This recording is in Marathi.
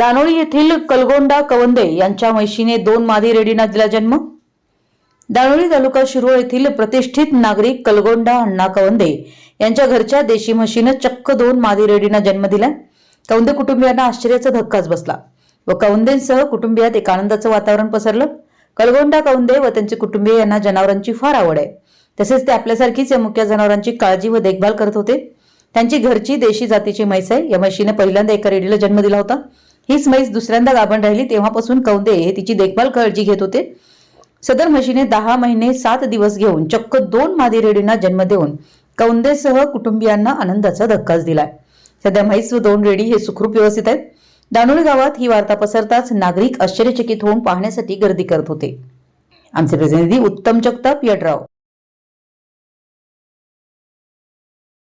दानोळी येथील कलगोंडा कवंदे यांच्या म्हशीने दोन मादी रेडीना दिला जन्म. दानोळी तालुका शिरोळ येथील प्रतिष्ठित नागरिक कलगोंडा अण्णा कवंदे यांच्या घरच्या देशी म्हशीनं चक्क दोन मादी रेडीना जन्म दिला. कवंदे कुटुंबियांना आश्चर्याचा धक्काच बसला व कवंदेंसह कुटुंबियात एक आनंदाचं वातावरण पसरलं. कलगोंडा कवंदे व त्यांचे कुटुंबीय यांना जनावरांची फार आवड आहे. तसेच ते आपल्यासारखीच या मुख्य जनावरांची काळजी व देखभाल करत होते. त्यांची घरची देशी जातीची म्हैस आहे. या म्हशीने पहिल्यांदा एका रेडीला जन्म दिला होता. हीच म्हैस दुसऱ्यांदा गाभण राहिली तेव्हापासून कवंदे हे तिची देखभाल काळजी घेत होते. सदर म्हशीने दहा महिने सात दिवस घेऊन चक्क दोन मादी रेडींना जन्म देऊन कौंदेसह कुटुंबियांना आनंदाचा धक्काच दिलाय. सध्या म्हैस व दोन रेडी हे सुखरूप व्यवस्थित आहेत. दानोळी गावात ही वार्ता पसरताच नागरिक आश्चर्यचकित होऊन पाहण्यासाठी गर्दी करत होते. आमचे प्रतिनिधी उत्तम जगताप यड्राव.